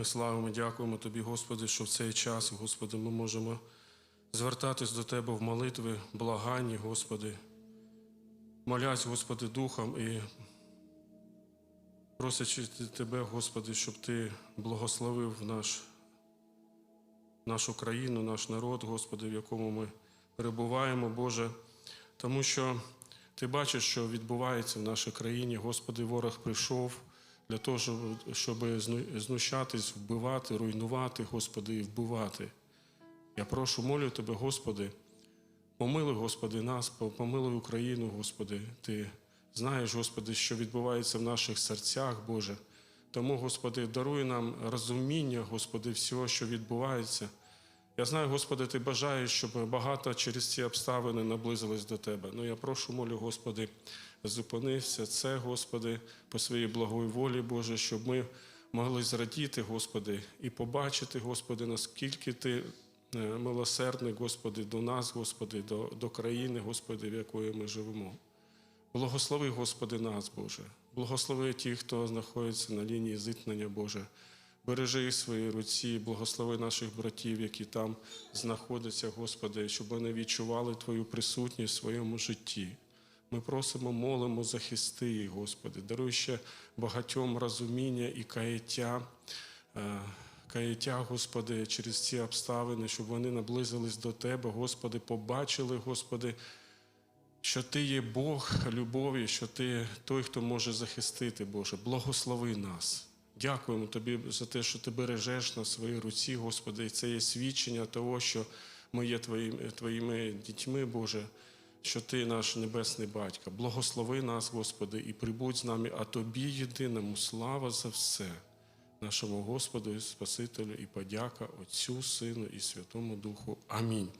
Ми славимо, дякуємо Тобі, Господи, що в цей час, Господи, ми можемо звертатись до Тебе в молитві, благанні, Господи. Молясь, Господи, Духом і просячи Тебе, Господи, щоб Ти благословив наш, нашу країну, наш народ, Господи, в якому ми перебуваємо, Боже, тому що Ти бачиш, що відбувається в нашій країні. Господи, ворог прийшов для того, щоб, щоб знущатись, вбивати, руйнувати, Господи, і вбивати. Я прошу, молю Тебе, Господи, помилуй, Господи, нас, помилуй Україну, Господи. Ти знаєш, Господи, що відбувається в наших серцях, Боже. Тому, Господи, даруй нам розуміння, Господи, всього, що відбувається. Я знаю, Господи, Ти бажаєш, щоб багато через ці обставини наблизились до Тебе. Ну я прошу, молю, Господи, зупини все це, Господи, по своїй благої волі, Боже, щоб ми могли зрадіти, Господи, і побачити, Господи, наскільки Ти е, милосердний, Господи, до нас, Господи, до, до країни, Господи, в якої ми живемо. Благослови, Господи, нас, Боже. Благослови ті, хто знаходиться на лінії зіткнення, Боже. Бережи їх в руці, благослови наших братів, які там знаходяться, Господи, щоб вони відчували Твою присутність в своєму житті. Ми просимо, молимо, захисти їх, Господи. Даруй ще багатьом розуміння і каяття, е, каяття, Господи, через ці обставини, щоб вони наблизились до Тебе, Господи, побачили, Господи, що Ти є Бог любові, що Ти той, хто може захистити, Боже. Благослови нас. Дякуємо Тобі за те, що Ти бережеш на своїй руці, Господи, і це є свідчення того, що ми є Твоїми, Твоїми дітьми, Боже, що Ти наш Небесний Батько. Благослови нас, Господи, і прибудь з нами, а Тобі єдиному слава за все, нашому Господу і Спасителю, і подяка Отцю, Сину і Святому Духу. Амінь.